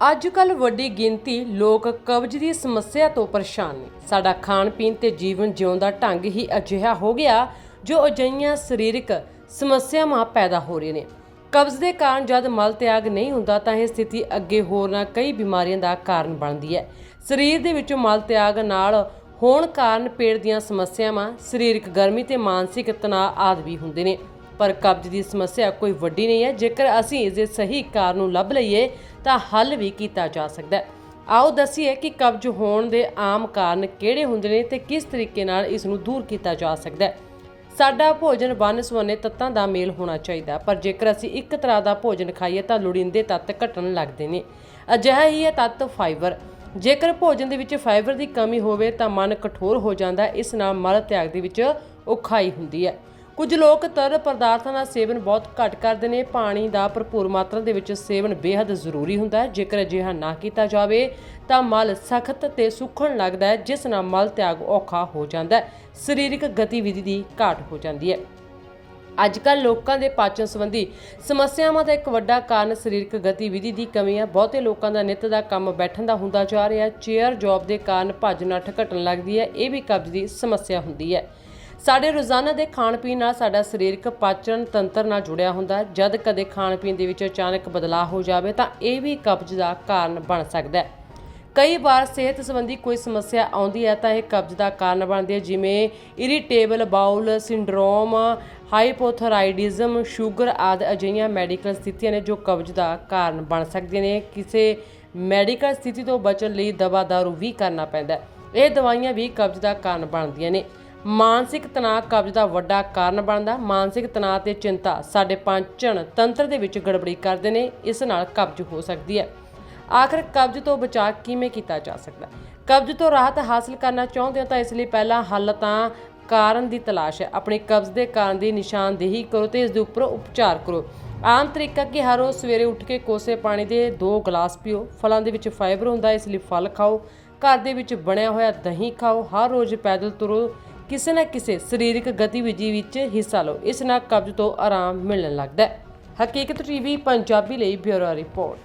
ਅੱਜ ਕੱਲ ਵੱਡੀ ਗਿਣਤੀ ਲੋਕ ਕਬਜ਼ ਦੀ ਸਮੱਸਿਆ ਤੋਂ ਪਰੇਸ਼ਾਨ ਨੇ। ਸਾਡਾ ਖਾਣ ਪੀਣ ਤੇ ਜੀਵਨ ਜਿਉਣ ਦਾ ਢੰਗ ਹੀ ਅਜਿਹਾ ਹੋ ਗਿਆ ਜੋ ਅਜਿਹੀਆਂ ਸਰੀਰਕ ਸਮੱਸਿਆਵਾਂ ਪੈਦਾ ਹੋ ਰਹੀਆਂ ਨੇ। ਕਬਜ਼ ਦੇ ਕਾਰਨ ਜਦ ਮਲ ਤਿਆਗ ਨਹੀਂ ਹੁੰਦਾ ਤਾਂ ਇਹ ਸਥਿਤੀ ਅੱਗੇ ਹੋਰਨਾਂ ਕਈ ਬਿਮਾਰੀਆਂ ਦਾ ਕਾਰਨ ਬਣਦੀ ਹੈ। ਸਰੀਰ ਦੇ ਵਿੱਚੋਂ ਮਲ ਤਿਆਗ ਨਾਲ ਹੋਣ ਕਾਰਨ ਪੇਟ ਦੀਆਂ ਸਮੱਸਿਆਵਾਂ, ਸਰੀਰਕ ਗਰਮੀ ਤੇ ਮਾਨਸਿਕ ਤਣਾਅ ਆਦਿ ਵੀ ਹੁੰਦੇ ਨੇ। ਪਰ ਕਬਜ਼ ਦੀ ਸਮੱਸਿਆ ਕੋਈ ਵੱਡੀ ਨਹੀਂ ਹੈ। ਜੇਕਰ ਅਸੀਂ ਇਸ ਦੇ ਸਹੀ ਕਾਰ ਨੂੰ ਲੱਭ ਲਈਏ, ਤਾਂ ਹੱਲ ਵੀ ਕੀਤਾ ਜਾ ਸਕਦਾ ਹੈ। ਆਓ ਦੱਸੀਏ ਕਿ ਕਬਜ਼ ਹੋਣ ਦੇ ਆਮ ਕਾਰਨ ਕਿਹੜੇ ਹੁੰਦੇ ਨੇ ਤੇ ਕਿਸ ਤਰੀਕੇ ਨਾਲ ਇਸ ਨੂੰ ਦੂਰ ਕੀਤਾ ਜਾ ਸਕਦਾ ਹੈ। ਸਾਡਾ ਭੋਜਨ ਵੰਨ ਸੁਵੰਨੇ ਤੱਤਾਂ ਦਾ ਮੇਲ ਹੋਣਾ ਚਾਹੀਦਾ ਪਰ ਜੇਕਰ ਅਸੀਂ ਇੱਕ ਤਰ੍ਹਾਂ ਦਾ ਭੋਜਨ ਖਾਈਏ, ਤਾਂ ਲੋੜੀਂਦੇ ਤੱਤ ਘਟਣ ਲੱਗਦੇ ਨੇ। ਅਜਿਹਾ ਹੀ ਹੈ ਤੱਤ ਫਾਈਬਰ। ਜੇਕਰ ਭੋਜਨ ਦੇ ਵਿੱਚ ਫਾਈਬਰ ਦੀ ਕਮੀ ਹੋਵੇ, ਤਾਂ ਮਨ ਕਠੋਰ ਹੋ ਜਾਂਦਾ ਇਸ ਨਾਲ ਮਲ ਤਿਆਗ ਦੇ ਵਿੱਚ ਔਖਾਈ ਹੁੰਦੀ ਹੈ। ਕੁਝ ਲੋਕ ਤਰਲ ਪਦਾਰਥਾਂ ਦਾ ਸੇਵਨ ਬਹੁਤ ਘੱਟ ਕਰਦੇ ਨੇ। ਪਾਣੀ ਦਾ ਭਰਪੂਰ ਮਾਤਰਾ ਦੇ ਵਿੱਚ ਸੇਵਨ ਬੇहद ਜ਼ਰੂਰੀ ਹੁੰਦਾ ਹੈ। ਜੇਕਰ ਅਜਿਹਾ ਨਾ ਕੀਤਾ ਜਾਵੇ, ਤਾਂ ਮਲ ਸਖਤ ਤੇ ਸੁੱਕਣ ਲੱਗਦਾ ਹੈ, ਜਿਸ ਨਾਲ ਮਲ ਤਿਆਗ ਔਖਾ ਹੋ ਜਾਂਦਾ ਹੈ। ਸਰੀਰਕ ਗਤੀਵਿਧੀ ਦੀ ਘਾਟ ਹੋ ਜਾਂਦੀ ਹੈ। ਅੱਜ ਕੱਲ੍ਹ ਲੋਕਾਂ ਦੇ ਪਾਚਨ ਸੰਬੰਧੀ ਸਮੱਸਿਆਵਾਂ ਦਾ ਇੱਕ ਵੱਡਾ ਕਾਰਨ ਸਰੀਰਕ ਗਤੀਵਿਧੀ ਦੀ ਕਮੀ ਹੈ। ਬਹੁਤੇ ਲੋਕਾਂ ਦਾ ਨਿੱਤ ਦਾ ਕੰਮ ਬੈਠਣ ਦਾ ਹੁੰਦਾ ਜਾ ਰਿਹਾ ਚੇਅਰ ਜੌਬ ਦੇ ਕਾਰਨ ਭੱਜ ਨੱਠ ਘਟਣ ਲੱਗਦੀ ਹੈ। ਇਹ ਵੀ ਕਬਜ਼ ਦੀ ਸਮੱਸਿਆ ਹੁੰਦੀ ਹੈ। ਸਾਡੇ ਰੋਜ਼ਾਨਾ ਦੇ ਖਾਣ ਪੀਣ ਨਾਲ ਸਾਡਾ ਸਰੀਰਕ ਪਾਚਨ ਤੰਤਰ ਨਾਲ ਜੁੜਿਆ ਹੁੰਦਾ ਹੈ। ਜਦ ਕਦੇ ਖਾਣ ਪੀਣ ਦੇ ਵਿੱਚ ਅਚਾਨਕ ਬਦਲਾਅ ਹੋ ਜਾਵੇ ਤਾਂ ਇਹ ਵੀ ਕਬਜ਼ ਦਾ ਕਾਰਨ ਬਣ ਸਕਦਾ ਹੈ। ਕਈ ਵਾਰ ਸਿਹਤ ਸੰਬੰਧੀ ਕੋਈ ਸਮੱਸਿਆ ਆਉਂਦੀ ਹੈ ਤਾਂ ਇਹ ਕਬਜ਼ ਦਾ ਕਾਰਨ ਬਣਦੀ ਹੈ, ਜਿਵੇਂ irritable bowel syndrome hypothyroidism sugar ਆਦਿ ਅਜਿਹੀਆਂ ਮੈਡੀਕਲ ਸਥਿਤੀਆਂ ਨੇ ਜੋ ਕਬਜ਼ ਦਾ ਕਾਰਨ ਬਣ ਸਕਦੀਆਂ ਨੇ। ਕਿਸੇ ਮੈਡੀਕਲ ਸਥਿਤੀ ਤੋਂ ਬਚਣ ਲਈ ਦਵਾ ਦਾਰੂ ਵੀ ਕਰਨਾ ਪੈਂਦਾ ਇਹ ਦਵਾਈਆਂ ਵੀ ਕਬਜ਼ ਦਾ ਕਾਰਨ ਬਣਦੀਆਂ ਨੇ। ਮਾਨਸਿਕ ਤਣਾਅ ਕਬਜ਼ ਦਾ ਵੱਡਾ ਕਾਰਨ ਬਣਦਾ ਮਾਨਸਿਕ ਤਣਾਅ ਤੇ ਚਿੰਤਾ ਸਾਡੇ ਪਾਚਨ ਤੰਤਰ ਦੇ ਵਿੱਚ ਗੜਬੜੀ ਕਰਦੇ ਨੇ, ਇਸ ਨਾਲ ਕਬਜ਼ ਹੋ ਸਕਦੀ ਹੈ। ਆਖਰ ਕਬਜ਼ ਤੋਂ ਬਚਾਅ ਕਿਵੇਂ ਕੀਤਾ ਜਾ ਸਕਦਾ ਕਬਜ਼ ਤੋਂ ਰਾਹਤ ਹਾਸਲ ਕਰਨਾ ਚਾਹੁੰਦੇ ਹੋ ਤਾਂ ਇਸ ਲਈ ਪਹਿਲਾਂ ਹੱਲ ਤਾਂ ਕਾਰਨ ਦੀ ਤਲਾਸ਼ ਹੈ। ਆਪਣੇ ਕਬਜ਼ ਦੇ ਕਾਰਨ ਦੀ ਨਿਸ਼ਾਨਦੇਹੀ ਕਰੋ ਤੇ ਇਸ ਦੇ ਉੱਪਰ ਉਪਚਾਰ ਕਰੋ। ਆਮ ਤਰੀਕਾ ਕਿ ਹਰ ਰੋਜ਼ ਸਵੇਰੇ ਉੱਠ ਕੇ ਕੋਸੇ ਪਾਣੀ ਦੇ 2 ਗਲਾਸ ਪੀਓ। ਫਲਾਂ ਦੇ ਵਿੱਚ ਫਾਈਬਰ ਹੁੰਦਾ, ਇਸ ਲਈ ਫਲ ਖਾਓ। ਘਰ ਦੇ ਵਿੱਚ ਬਣਿਆ ਹੋਇਆ ਦਹੀਂ ਖਾਓ। ਹਰ ਰੋਜ਼ ਪੈਦਲ ਤੁਰੋ। ਕਿਸੇ ਨਾ ਕਿਸੇ ਸਰੀਰਕ ਗਤੀਵਿਧੀ ਵਿੱਚ ਹਿੱਸਾ ਲਓ। ਇਸ ਨਾਲ ਕਬਜ਼ ਤੋਂ ਆਰਾਮ ਮਿਲਣ ਲੱਗਦਾ ਹੈ। ਹਕੀਕਤ ਟੀਵੀ ਪੰਜਾਬੀ ਲਈ ਬਿਊਰੋ ਰਿਪੋਰਟ।